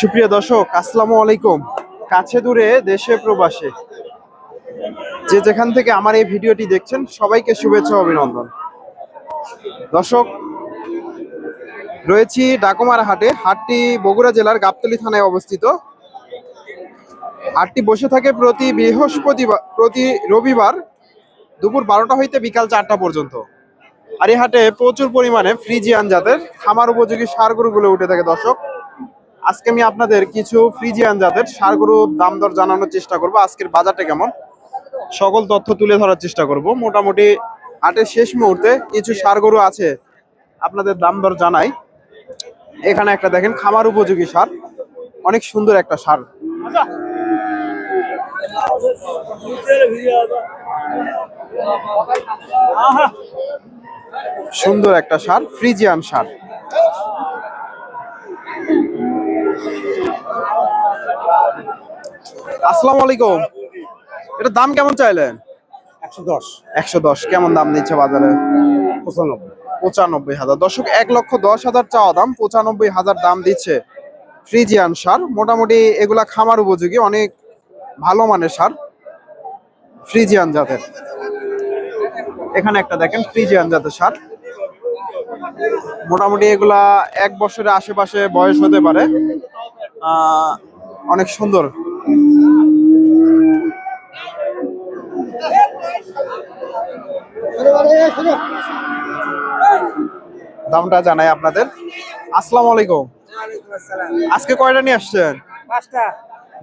সুপ্রিয় দর্শক, আসসালামু আলাইকুম। কাছে দূরে দেশে প্রবাসে। যে যেখান থেকে আমার এই ভিডিওটি দেখছেন, সবাইকে শুভেচ্ছা অভিনন্দন। দর্শক, রয়েছি ডাকুমার হাটে। হাটটি বগুড়া জেলার গাবতলী থানায় অবস্থিত। হাটটি বসে থাকে প্রতি বৃহস্পতিবার, প্রতি রবিবার দুপুর বারোটা হইতে বিকাল চারটা পর্যন্ত। আর এই হাটে প্রচুর পরিমাণে ফ্রিজিয়ান জাতের খামার উপযোগী সার গরুগুলো উঠে থাকে দর্শক। আজকে আমি আপনাদের কিছু ফ্রিজিয়ান জাতের সার গরুর দাম দর জানানোর চেষ্টা করব। আজকের বাজারটা কেমন? সকল তথ্য তুলে ধরার চেষ্টা করব। মোটামুটি হাটের শেষ মুহূর্তে কিছু সার গরু আছে, আপনাদের দাম দর জানাই। এখানে একটা দেখেন, খামার উপযোগী সার। অনেক সুন্দর একটা সার। সুন্দর একটা সার ফ্রিজিয়ান সার আসসালামু আলাইকুম। এটা দাম কেমন চাইলেন? একশো দশ। একশো দশ। কেমন দাম দিচ্ছে বাজারে? পঁচানব্বই। পঁচানব্বই হাজার। দর্শক এক লক্ষ দশ হাজার চাওয়া দাম পঁচানব্বই হাজার দাম দিচ্ছে ফ্রিজিয়ান সার মোটামুটি এগুলা খামার উপযোগী অনেক ভালো মানের সার ফ্রিজিয়ান জাতের। এখানে একটা দেখেন ফ্রিজিয়ান জাতের সার মোটামুটি এগুলা এক বছরের আশেপাশে বয়স হতে পারে। অনেক সুন্দর। দামটা জানাই আপনাদের। আসসালামু আলাইকুম। আজকে কয়টা নিয়ে আসছেন?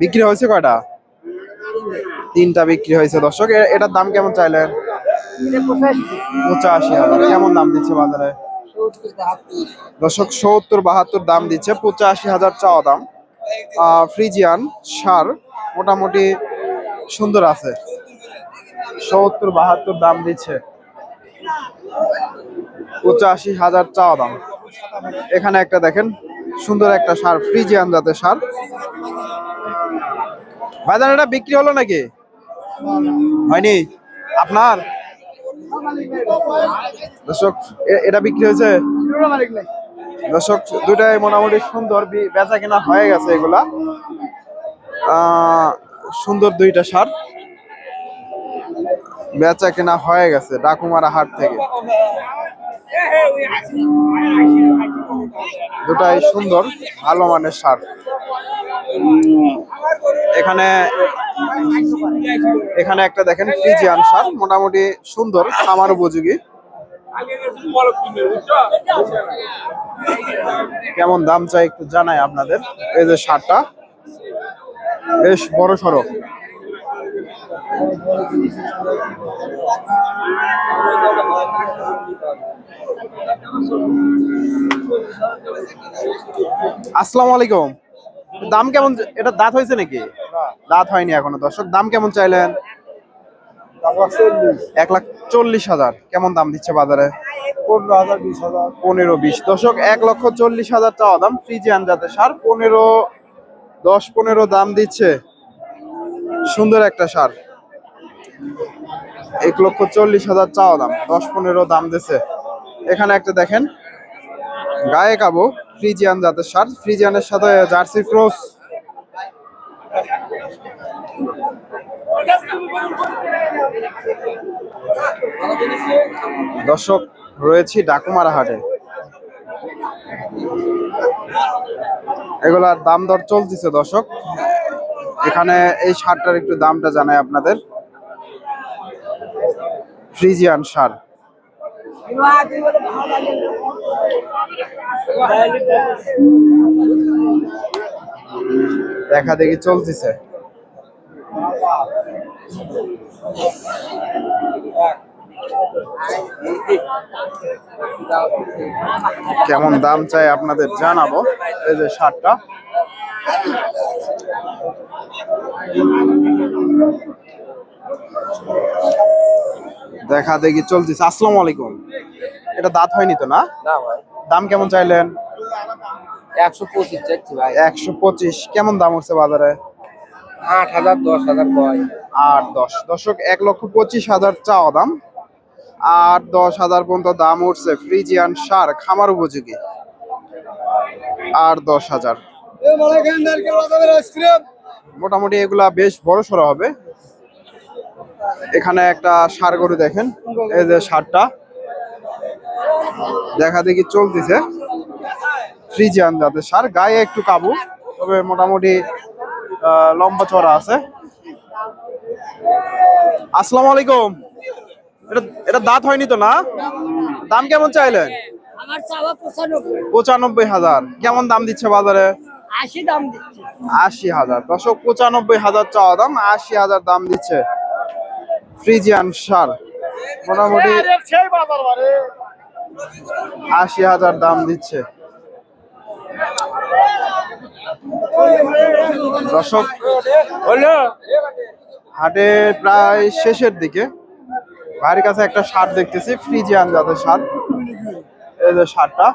বিক্রি হয়েছে কয়টা? তিনটা বিক্রি হয়েছে। দর্শক এটার দাম কেমন চাইলেন? পঁচাশি। হাজার। কেমন দাম দিচ্ছে বাজারে? দর্শক, সত্তর বাহাত্তর দাম দিচ্ছে, পঁচাশি হাজার চাওয়া দাম। ফ্রিজিয়ান সার মোটামুটি সুন্দর আছে। সত্তর বাহাত্তর দাম দিচ্ছে। পঁচাশি হাজার চাওয়া দাম। এখানে একটা দেখেন, সুন্দর একটা সার, ফ্রিজিয়ান জাতের সার। ভাইজান এটা বিক্রি হলো নাকি? হয়নি? আপনার? দর্শক এটা বিক্রি হয়েছে? দর্শক দুটাই মোটামুটি সুন্দর বেচা কেনা হয়ে গেছে এগুলা। সুন্দর দুইটা সার। বেচা কেনা হয়ে গেছে, ডাকুমারা হাট থেকে। দুটাই সুন্দর, ভালো মানের সার এখানে এখানে একটা দেখেন ফ্রিজিয়ান সার মোটামুটি সুন্দর খামার উপযোগী। কেমন দাম চাই একটু জানাই আপনাদের। এই যে সারটা বেশ বড় সড়ো আসসালামু আলাইকুম। দাম কেমন এটা দাঁত হয়েছে নাকি? দাঁত হয়নি এখনও। দর্শক, দাম কেমন চাইলেন? এক লাখ চল্লিশ হাজার। কেমন দাম দিচ্ছে বাজারে? পনেরো বিশ। দশক এক লক্ষ চল্লিশ হাজার চাওয়া দাম। ফ্রিজিয়ান জাতের সার পনেরো, দশ পনেরো দাম দিচ্ছে। সুন্দর একটা সার। এক লক্ষ চল্লিশ হাজার চাওয়া দাম, দশ পনেরো দাম দিছে। এখানে একটা দেখেন গায়ে কাবো ফ্রিজিয়ান জাতের সার ফ্রিজিয়ানের সাথে জার্সি ক্রস। দর্শক, রয়েছি ডাকুমারা হাটে। এগুলার দাম দর চলতেছে দর্শক। এখানে এই সারটার একটু দামটা জানাই আপনাদের। Friesian sir. দেখা দেখি চলতেছে। কেমন দাম চাই আপনাদের জানাব এই যে শার্টটা দেখা দেখি চলতেছে। আসসালামু আলাইকুম। এটা দাঁত হয়নি তো না? না ভাই। দাম কেমন চাইলেন? একশো পঁচিশ ভাই। একশো পঁচিশ। কেমন দাম হচ্ছে বাজারে? আট হাজার দশ হাজার কয়। আট দশ। দর্শক এক লক্ষ পঁচিশ হাজার চাওয়া দাম। আট দশ হাজার পর্যন্ত দাম উঠছে ফ্রিজিয়ান সার খামার উপযোগী। আট দশ হাজার। মোটামুটি এগুলা বেশ বড় সড়ো হবে। এখানে একটা সার গরু দেখেন এই যে সারটা। দেখা দেখি চলতেছে। ফ্রিজিয়ান জাতের সার গায়ে একটু কাবু তবে মোটামুটি লম্বা চড়া আছে। আসসালামু আলাইকুম। এটা এটা দাঁত হয়নি তো না? দাম কেমন চাইলেন? পঁচানব্বই। পঁচানব্বই হাজার। কেমন দাম দিচ্ছে বাজারে? আশি দাম দিচ্ছে। আশি হাজার। দশক পঁচানব্বই হাজার চাওয়া দাম আশি হাজার দাম দিচ্ছে। Friesian sir. মোটামুটি আশি হাজার দাম দিচ্ছে। দর্শক হাটে প্রায় শেষের দিকে। বাড়ির কাছে একটা সার দেখতেছি ফ্রিজিয়ান জাতের সার। এই যে শার্টটা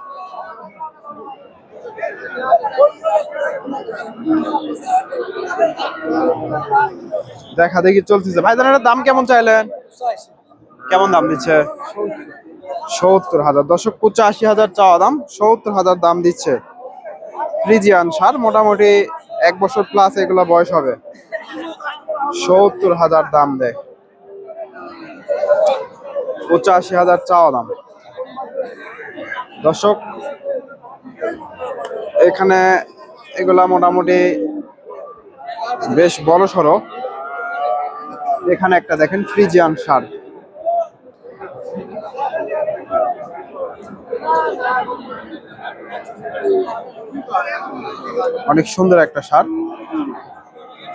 দেখা দেখি চলতেছে। ভাইজান এটার দাম কেমন চাইলেন? কেমন দাম দিচ্ছে? সত্তর হাজার। দশক পঁচাশি হাজার চাওয়া দাম সত্তর হাজার দাম দিচ্ছে। ফ্রিজিয়ান সার মোটামুটি এক বছর প্লাস এগুলো বয়স হবে। সত্তর হাজার দাম দেয়। পঁচাশি হাজার চাওয়া দাম। দর্শক এখানে এগুলা মোটামুটি বেশ বড় সড়ো। এখানে একটা দেখেন ফ্রিজিয়ান সার। অনেক সুন্দর একটা সার।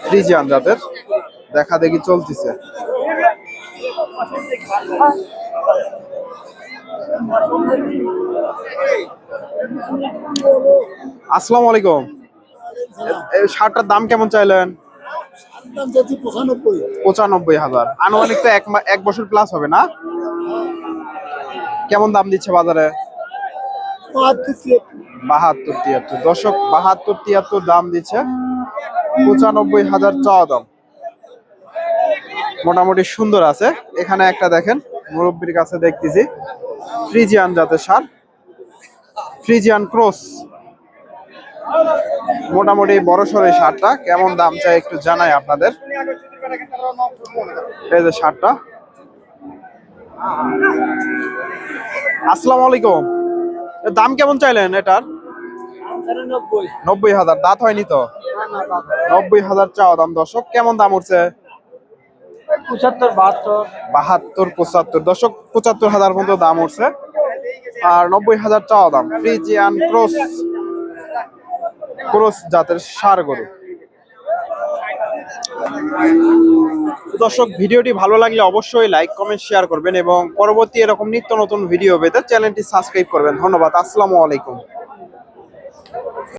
ফ্রিজিয়ান জাতের। দেখা দেখি চলতেছে। আসসালামু আলাইকুম। শার্টটার দাম কেমন চাইলেন? পঁচানব্বই হাজার। আনুমানিক তো এক বছর প্লাস হবে না? কেমন দাম দিচ্ছে বাজারে? বাহাত্তর তিয়াত্তর। দশক বাহাত্তর তিয়াত্তর দাম দিচ্ছে পঁচানব্বই হাজার চাওয়া দাম। মোটামুটি সুন্দর আছে। এখানে একটা দেখেন, মুরব্বীর কাছে দেখতেছি। ফ্রিজিয়ান জাতের সার ফ্রিজিয়ান ক্রস। মোটামুটি বড় সড়ো শার্টটা। কেমন দাম চাই একটু জানাই আপনাদের। এই যে শার্টটা। আসসালামু আলাইকুম। এর দাম কেমন চাইলেন এটার? নব্বই হাজার। দাঁত হয়নি তো? নব্বই হাজার চাওয়া দাম। দর্শক কেমন দাম উঠছে? পঁচাত্তর বাহাত্তর। বাহাত্তর পঁচাত্তর। দশক পঁচাত্তর হাজার পর্যন্ত দাম উঠছে। আর নব্বই হাজার চাওয়া দাম। Friesian cross. ক্রস জাতের সার গরু? দর্শক, ভিডিওটি ভালো লাগলে অবশ্যই লাইক, কমেন্ট, শেয়ার করবেন এবং পরবর্তী এরকম নিত্য নতুন ভিডিও পেতে চ্যানেলটি সাবস্ক্রাইব করবেন। ধন্যবাদ, আসসালামু আলাইকুম।